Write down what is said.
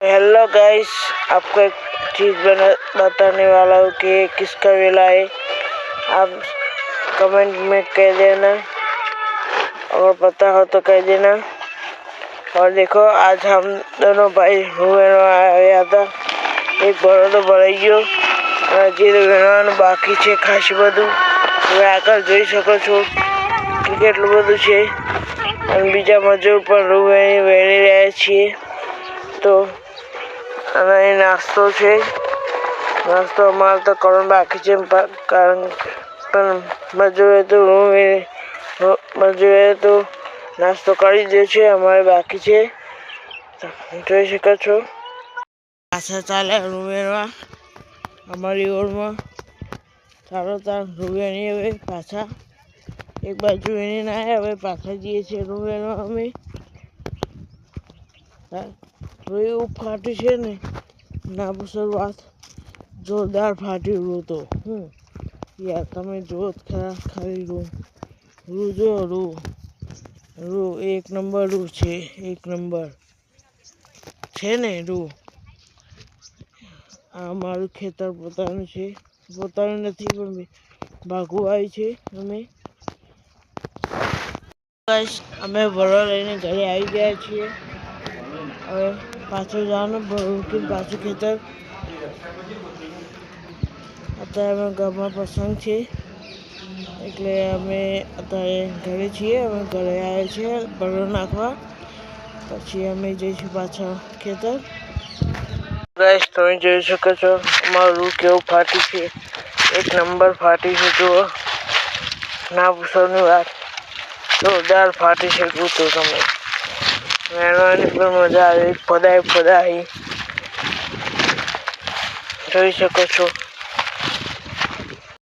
Hello guys आपको एक चीज बना बताने वाला हूँ कि ये किसका विला है आप कमेंट में कह देना अगर पता हो तो कह देना और देखो आज हम दोनों भाई हुए आया था એક બરોડો ભરાઈ ગયો અને હજી તો વેણવાનું બાકી છે ખાસું બધું હવે આગળ જોઈ શકો છો કે કેટલું બધું છે અને બીજા મજૂર પણ રૂ વેણી વેણી રહ્યા છીએ તો અને અહીં નાસ્તો છે. નાસ્તો અમારે તો કરવાનું બાકી છે કારણ પણ મજૂરે તો હું એ મજૂરે તો નાસ્તો કરી દે છે, અમારે બાકી છે. જોઈ શકો છો. પાછા ચાલે રૂવેરવા અમારી ઓળમાં સારો તાર રૂવેણી હવે પાછા. એક બાજુ એને ના હવે પાછા જઈએ છીએ રૂમેરમાં અમે. એવું ફાટી છે ને, ના શરૂઆત જોરદાર ફાટી રહ્યું તો હું યાર, તમે જો ખરા, ખાલી રૂ રૂ જો, રૂ. રૂ એક નંબર, રૂ છે, એક નંબર. છે ને રૂ? આ મારું ખેતર પોતાનું છે. પોતાનું નથી, પણ ભાગવું આવી છે અમે. અમે ભરો લઈને ઘરે આવી ગયા છીએ. હવે પાછું જવાનું ભરૂકી પાછું ખેતર અત્યારે અમે ઘરમાં પ્રસંગ છે એટલે અમે અત્યારે ઘરે છીએ અમે ઘરે આવ્યા છીએ ભરો નાખવા પછી અમે જઈશું પાછા ખેતર ગાઈસ તમે જોઈ શકો છો મારું કેવું ફાટી છે એક નંબર ફાટી છે જુઓ ના પૂછવાની વાત જોરદાર ફાટી છે જુઓ તો તમે મેળવાની પણ મજા આવી પદાય પદાય જોઈ શકો છો.